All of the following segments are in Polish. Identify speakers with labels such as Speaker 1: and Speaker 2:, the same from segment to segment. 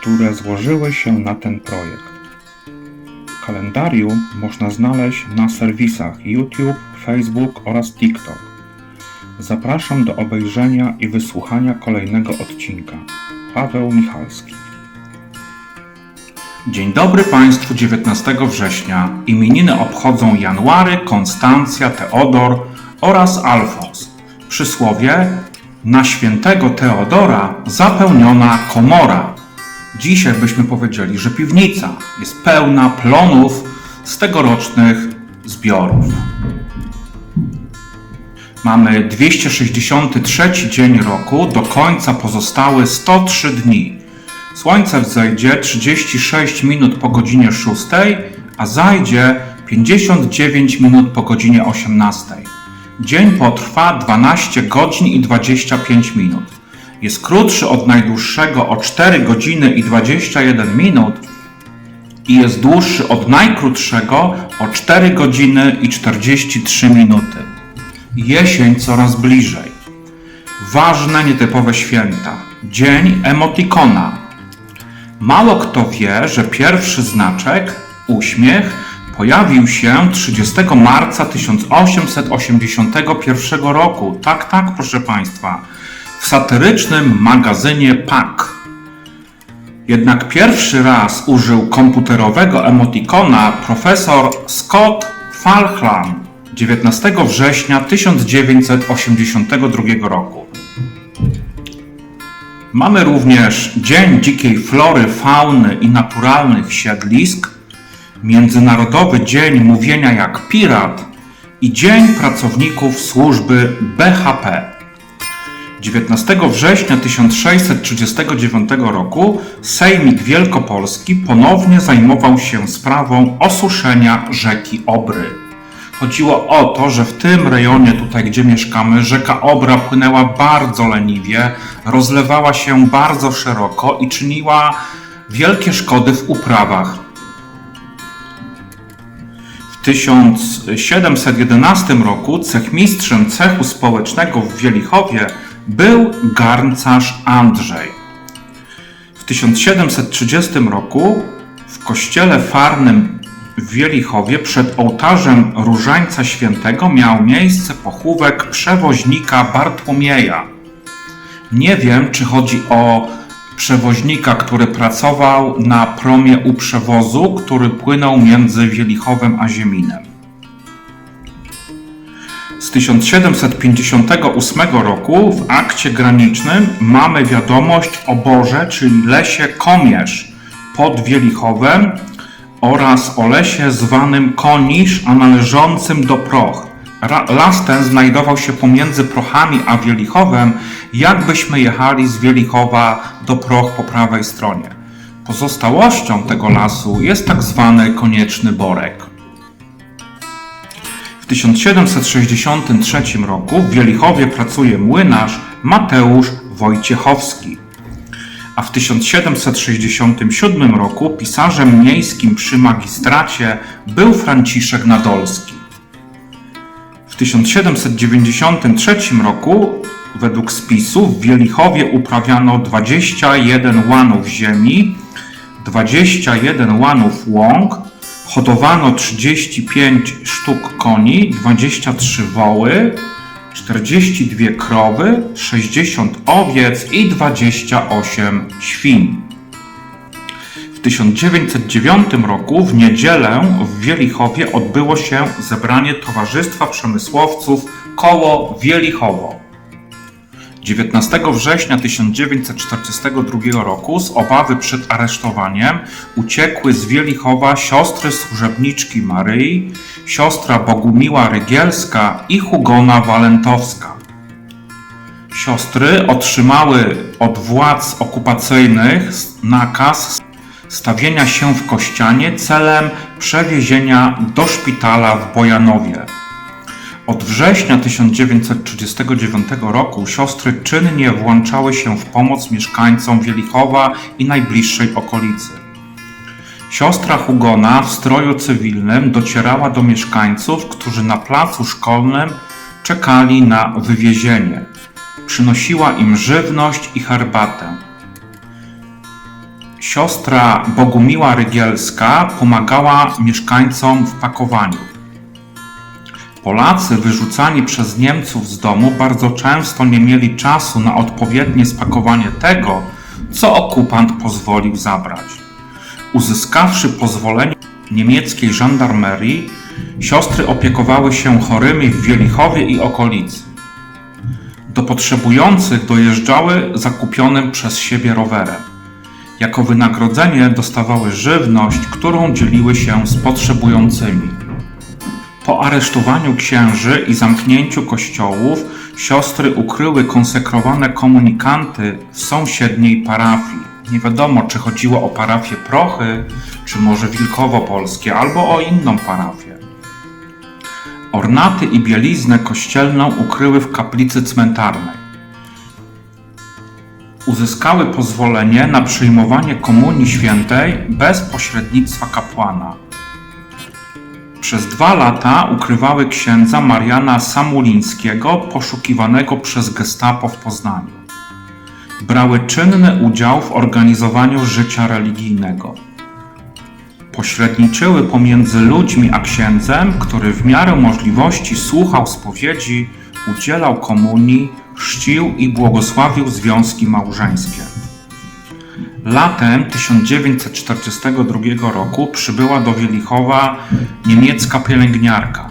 Speaker 1: które złożyły się na ten projekt. Kalendarium można znaleźć na serwisach YouTube, Facebook oraz TikTok. Zapraszam do obejrzenia i wysłuchania kolejnego odcinka. Paweł Michalski. Dzień dobry Państwu 19 września. Imieniny obchodzą January, Konstancja, Teodor oraz Alfons. Przysłowie na świętego Teodora zapełniona komora. Dzisiaj byśmy powiedzieli, że piwnica jest pełna plonów z tegorocznych zbiorów. Mamy 263 dzień roku, do końca pozostały 103 dni. Słońce wzejdzie 36 minut po godzinie 6, a zajdzie 59 minut po godzinie 18. Dzień potrwa 12 godzin i 25 minut. Jest krótszy od najdłuższego o 4 godziny i 21 minut i jest dłuższy od najkrótszego o 4 godziny i 43 minuty. Jesień coraz bliżej. Ważne, nietypowe święta. Dzień emotikona. Mało kto wie, że pierwszy znaczek, uśmiech, pojawił się 30 marca 1881 roku. Tak, tak, proszę Państwa. W satyrycznym magazynie Pak. Jednak pierwszy raz użył komputerowego emotikona profesor Scott Falkland 19 września 1982 roku. Mamy również Dzień Dzikiej Flory, Fauny i Naturalnych Siedlisk, Międzynarodowy Dzień Mówienia jak Pirat i Dzień Pracowników Służby BHP. 19 września 1639 roku Sejmik Wielkopolski ponownie zajmował się sprawą osuszenia rzeki Obry. Chodziło o to, że w tym rejonie, tutaj gdzie mieszkamy, rzeka Obra płynęła bardzo leniwie, rozlewała się bardzo szeroko i czyniła wielkie szkody w uprawach. W 1711 roku cechmistrzem cechu społecznego w Wielichowie był garncarz Andrzej. W 1730 roku w kościele farnym w Wielichowie przed ołtarzem Różańca Świętego miał miejsce pochówek przewoźnika Bartłomieja. Nie wiem, czy chodzi o przewoźnika, który pracował na promie u przewozu, który płynął między Wielichowem a Zieminem. Z 1758 roku w akcie granicznym mamy wiadomość o Boże, czyli lesie Komierz pod Wielichowem oraz o lesie zwanym Konisz, a należącym do Proch. Las ten znajdował się pomiędzy Prochami a Wielichowem, jakbyśmy jechali z Wielichowa do Proch po prawej stronie. Pozostałością tego lasu jest tak zwany Konieczny Borek. W 1763 roku w Wielichowie pracuje młynarz Mateusz Wojciechowski a w 1767 roku pisarzem miejskim przy magistracie był Franciszek Nadolski. W 1793 roku, według spisu, w Wielichowie uprawiano 21 łanów ziemi, 21 łanów łąk, hodowano 35 sztuk koni, 23 woły, 42 krowy, 60 owiec i 28 świń. W 1909 roku w niedzielę w Wielichowie odbyło się zebranie Towarzystwa Przemysłowców Koło Wielichowo. 19 września 1942 roku z obawy przed aresztowaniem uciekły z Wielichowa siostry służebniczki Maryi, siostra Bogumiła Rygielska i Hugona Walentowska. Siostry otrzymały od władz okupacyjnych nakaz stawienia się w Kościanie celem przewiezienia do szpitala w Bojanowie. Od września 1939 roku siostry czynnie włączały się w pomoc mieszkańcom Wielichowa i najbliższej okolicy. Siostra Hugona w stroju cywilnym docierała do mieszkańców, którzy na placu szkolnym czekali na wywiezienie. Przynosiła im żywność i herbatę. Siostra Bogumiła Rygielska pomagała mieszkańcom w pakowaniu. Polacy wyrzucani przez Niemców z domu bardzo często nie mieli czasu na odpowiednie spakowanie tego, co okupant pozwolił zabrać. Uzyskawszy pozwolenie niemieckiej żandarmerii, siostry opiekowały się chorymi w Wielichowie i okolicy. Do potrzebujących dojeżdżały zakupionym przez siebie rowerem. Jako wynagrodzenie dostawały żywność, którą dzieliły się z potrzebującymi. Po aresztowaniu księży i zamknięciu kościołów, siostry ukryły konsekrowane komunikanty w sąsiedniej parafii. Nie wiadomo, czy chodziło o parafię Prochy, czy może Wilkowo-Polskie, albo o inną parafię. Ornaty i bieliznę kościelną ukryły w kaplicy cmentarnej. Uzyskały pozwolenie na przyjmowanie komunii świętej bez pośrednictwa kapłana. Przez dwa lata ukrywały księdza Mariana Samulińskiego, poszukiwanego przez gestapo w Poznaniu. Brały czynny udział w organizowaniu życia religijnego. Pośredniczyły pomiędzy ludźmi a księdzem, który w miarę możliwości słuchał spowiedzi, udzielał komunii, chrzcił i błogosławił związki małżeńskie. Latem 1942 roku przybyła do Wielichowa niemiecka pielęgniarka.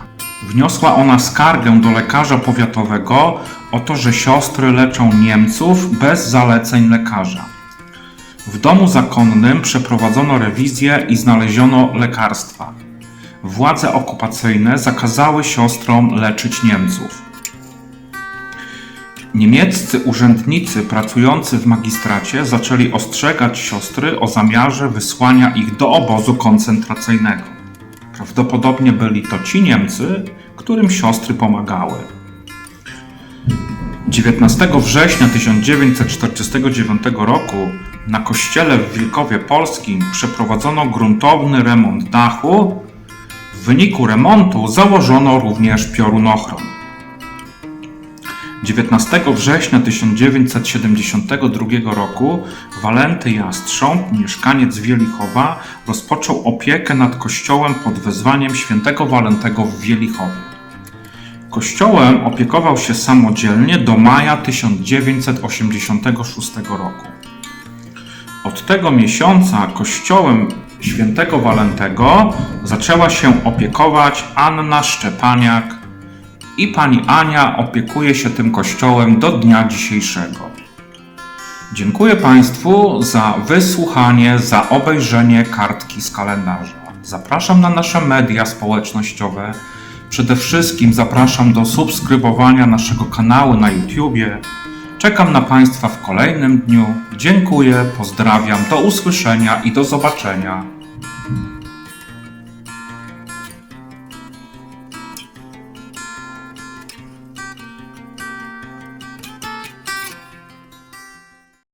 Speaker 1: Wniosła ona skargę do lekarza powiatowego o to, że siostry leczą Niemców bez zaleceń lekarza. W domu zakonnym przeprowadzono rewizję i znaleziono lekarstwa. Władze okupacyjne zakazały siostrom leczyć Niemców. Niemieccy urzędnicy pracujący w magistracie zaczęli ostrzegać siostry o zamiarze wysłania ich do obozu koncentracyjnego. Prawdopodobnie byli to ci Niemcy, którym siostry pomagały. 19 września 1949 roku na kościele w Wilkowie Polskim przeprowadzono gruntowny remont dachu. W wyniku remontu założono również piorunochron. 19 września 1972 roku Walenty Jastrząb, mieszkaniec Wielichowa, rozpoczął opiekę nad kościołem pod wezwaniem świętego Walentego w Wielichowie. Kościołem opiekował się samodzielnie do maja 1986 roku. Od tego miesiąca kościołem świętego Walentego zaczęła się opiekować Anna Szczepaniak i pani Ania opiekuje się tym kościołem do dnia dzisiejszego. Dziękuję Państwu za wysłuchanie, za obejrzenie kartki z kalendarza. Zapraszam na nasze media społecznościowe. Przede wszystkim zapraszam do subskrybowania naszego kanału na YouTubie. Czekam na Państwa w kolejnym dniu. Dziękuję, pozdrawiam, do usłyszenia i do zobaczenia.